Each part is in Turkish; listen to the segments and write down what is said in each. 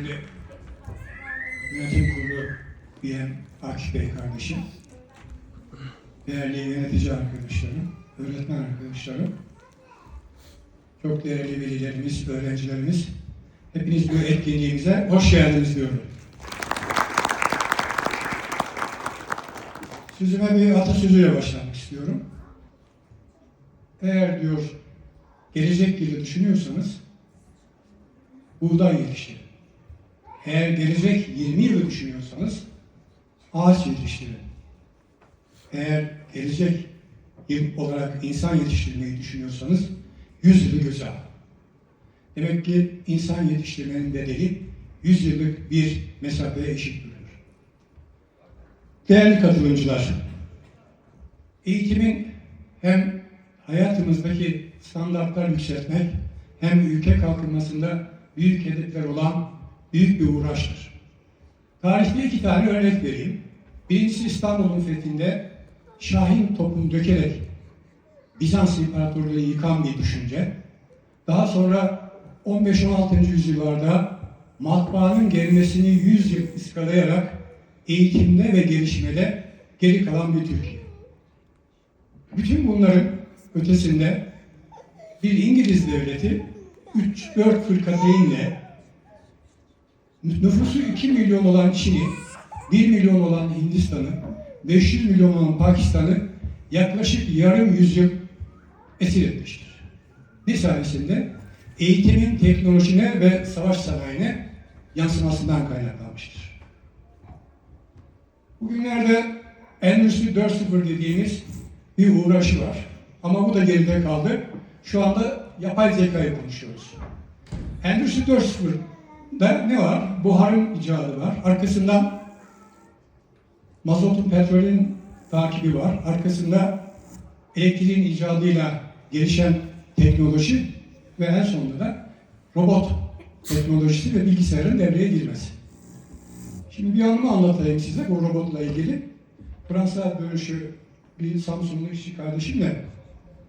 Değerli yönetim kurulu üyem Akif Bey kardeşim, değerli yönetici arkadaşlarım, öğretmen arkadaşlarım, çok değerli velilerimiz, öğrencilerimiz, hepiniz bu etkinliğimize hoş geldiniz diyorum. Sözüme bir atasözüyle başlamak istiyorum. Eğer diyor gelecek yılı düşünüyorsanız buğday yetiştirin. Eğer gelecek 20 yılı düşünüyorsanız ağaç yetiştirin. Eğer gelecek yıl olarak insan yetiştirmeyi düşünüyorsanız 100 yılı göze alın. Demek ki insan yetiştirmenin bedeli 100 yıllık bir mesafeye eşit duruyor. Değerli katılımcılar, eğitimin hem hayatımızdaki standartlar yükseltmek hem ülke kalkınmasında büyük hedefler olan büyük bir uğraştır. Tarihte iki tane örnek vereyim. Birincisi İstanbul'un fethinde Şahin topunu dökerek Bizans İmparatorluğu'nu yıkan bir düşünce. Daha sonra 15-16. yüzyıllarda matbaanın gelmesini 100 yıl ıskalayarak eğitimde ve gelişmede geri kalan bir Türkiye. Bütün bunların ötesinde bir İngiliz devleti 3-4 fırkateyinle nüfusu 2 milyon olan Çin'i, 1 milyon olan Hindistan'ı, 500 milyon olan Pakistan'ı yaklaşık yarım yüzyıl esir etmiştir. Bir sayesinde eğitimin teknolojine ve savaş sanayine yansımasından kaynaklanmıştır. Bugünlerde Endüstri 4.0 dediğimiz bir uğraşı var. Ama bu da geride kaldı. Şu anda yapay zekayı konuşuyoruz. Endüstri 4.0'da ne var? Buharın icadı var. Arkasından mazotun, petrolün takibi var. Arkasında elektriğin icadıyla gelişen teknoloji ve en sonunda da robot teknolojisi ve bilgisayarın devreye girmesi. Şimdi bir anımı anlatayım size bu robotla ilgili. Fransa dönüşü bir Samsunlu işçi kardeşimle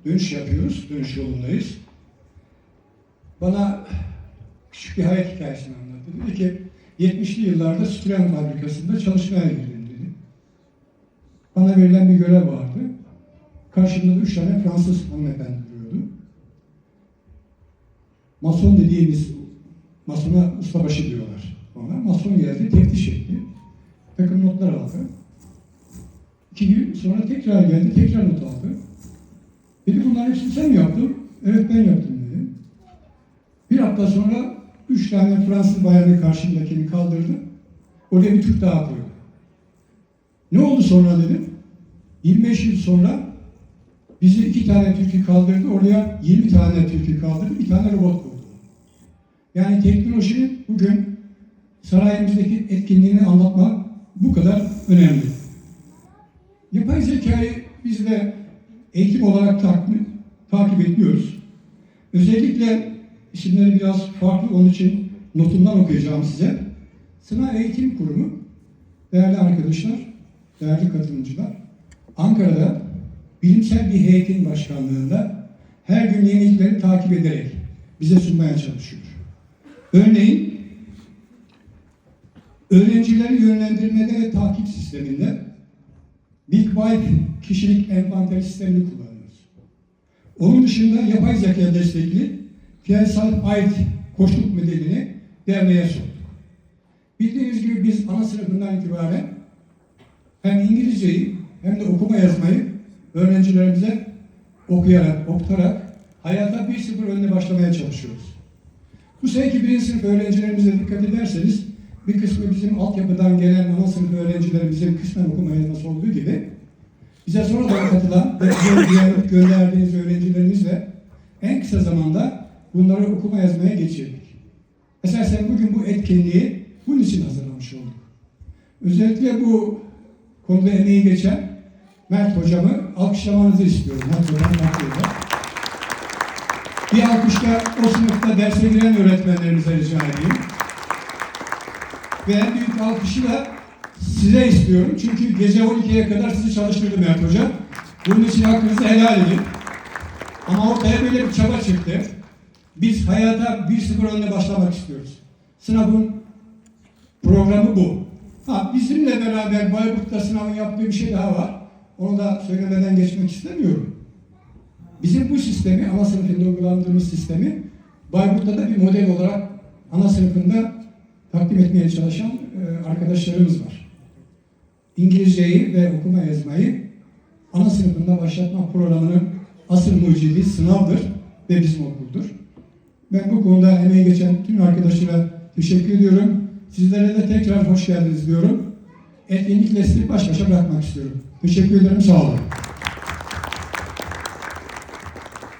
dönüş yapıyoruz, dönüş yolundayız. Bana küçük bir hayat hikayesini anlattı. Dedi ki 70'li yıllarda Sütüren fabrikasında çalışmaya girdim dedi. Bana verilen bir görev vardı. Karşımda da üç tane Fransız hanımefendi duruyordu. Mason dediğimiz masona ustabaşı diyorlar. Ona mason geldi, teftiş etti. Takım notlar aldı. İki gün sonra tekrar geldi, tekrar not aldı. Dedi bunların hepsini sen mi yaptın? Evet ben yaptım dedi. Bir hafta sonra üç tane Fransız bayanı karşımdakini kaldırdı. Oraya bir Türk daha koydu. Ne oldu sonra dedim. 25 yıl sonra bizi iki tane Türk'ü kaldırdı. Oraya 20 tane Türk'ü kaldırdı. Bir tane robot koydu. Yani teknolojinin bugün sarayımızdaki etkinliğini anlatmak bu kadar önemli. Yapay zekayı biz de eğitim olarak takip, takip ediyoruz. Özellikle isimleri biraz farklı onun için notumdan okuyacağım size. Sınav Eğitim Kurumu, değerli arkadaşlar, değerli katılımcılar, Ankara'da bilimsel bir heyetin başkanlığında her gün yenilikleri takip ederek bize sunmaya çalışıyor. Örneğin öğrencileri yönlendirmede ve takip sisteminde Big Wipe kişilik envanter sistemini kullanıyoruz. Onun dışında yapay zeka destekli Fiyasal ait koşuluk modelini devreye soktuk. Bildiğiniz gibi biz ana sınıfından itibaren hem İngilizceyi hem de okuma yazmayı öğrencilerimize okuyarak, okutarak hayata 1-0 önüne başlamaya çalışıyoruz. Bu seneki birinci sınıf öğrencilerimize dikkat ederseniz bir kısmı bizim altyapıdan gelen ana sınıf öğrencilerimizin kısmen okuma yazması olduğu gibi bize sonradan katılan ve gönderdiğiniz öğrencilerimizle en kısa zamanda bunları okuma yazmaya geçirdik. Esasen bugün bu etkinliği bunun için hazırlamış olduk. Özellikle bu konuda emeği geçen Mert hocamı alkışlamanızı istiyorum. Mert hocam bakıyorlar. Bir alkışla o sınıfta derse giren öğretmenlerimize rica edeyim. Ve en büyük alkışı da size istiyorum. Çünkü gece 12'ye kadar sizi çalıştırdı Mert Hoca. Bunun için hakkınızı helal edin. Ama ortaya böyle bir çaba çıktı. Biz hayata 1-0 önüne başlamak istiyoruz. Sınavın programı bu. Ha, bizimle beraber Bayburt'ta sınavın yaptığı bir şey daha var. Onu da söylemeden geçmek istemiyorum. Bizim bu sistemi, ana sınıfında uygulandığımız sistemi Bayburt'ta da bir model olarak ana sınıfında takdim etmeye çalışan e, arkadaşlarımız var. İngilizceyi ve okuma yazmayı ana sınıfında başlatma programının asıl mucidi sınavdır ve bizim okuldur. Ben bu konuda emeği geçen tüm arkadaşlara teşekkür ediyorum. Sizlere de tekrar hoş geldiniz diyorum. Etkinlikle sizi baş başa bırakmak istiyorum. Teşekkür ederim, sağ olun.